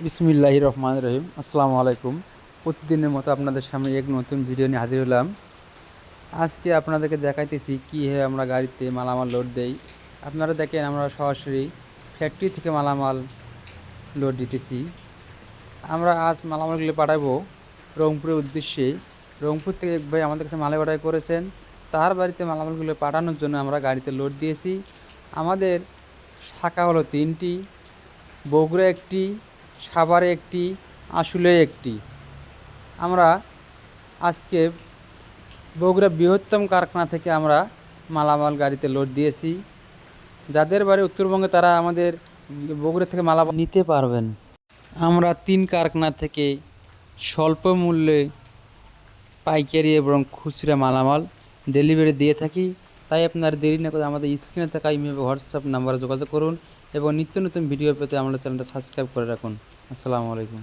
বিসমিল্লাহ রহমান রহিম। আসসালামু আলাইকুম। প্রতিদিনের মতো আপনাদের সামনে এক নতুন ভিডিও নিয়ে হাজির হলাম। আজকে আপনাদেরকে দেখাইতেছি কীভাবে আমরা গাড়িতে মালামাল লোড দেই। আপনারা দেখেন আমরা সরাসরি ফ্যাক্টরি থেকে মালামাল লোড দিতেছি। আমরা আজ মালামালগুলো পাঠাবো রংপুরের উদ্দেশ্যে। রংপুর থেকে এক ভাই আমাদের কাছে মালে অর্ডার করেছেন। তার বাড়িতে মালামালগুলো পাঠানোর জন্য আমরা গাড়িতে লোড দিয়েছি। আমাদের শাখা হলো তিনটি, বগুড়া একটি সাভারে একটি, আশুলে একটি। আমরা আজকে বগুড়া বৃহত্তম কারখানা থেকে আমরা মালামাল গাড়িতে লোড দিয়েছি। যাদের বাড়ি উত্তরবঙ্গে তারা আমাদের বগুড়া থেকে মালামাল নিতে পারবেন। আমরা তিন কারখানা থেকে স্বল্প মূল্যে পাইকারি এবং খুচরা মালামাল ডেলিভারি দিয়ে থাকি। তাই আপনার দেরি না করে আমাদের স্ক্রিনে থাকা ইমেল হোয়াটসঅ্যাপ নাম্বারে যোগাযোগ করুন এবং নিত্য নতুন ভিডিও পেতে আমাদের চ্যানেলটা সাবস্ক্রাইব করে রাখুন। আসসালামু আলাইকুম।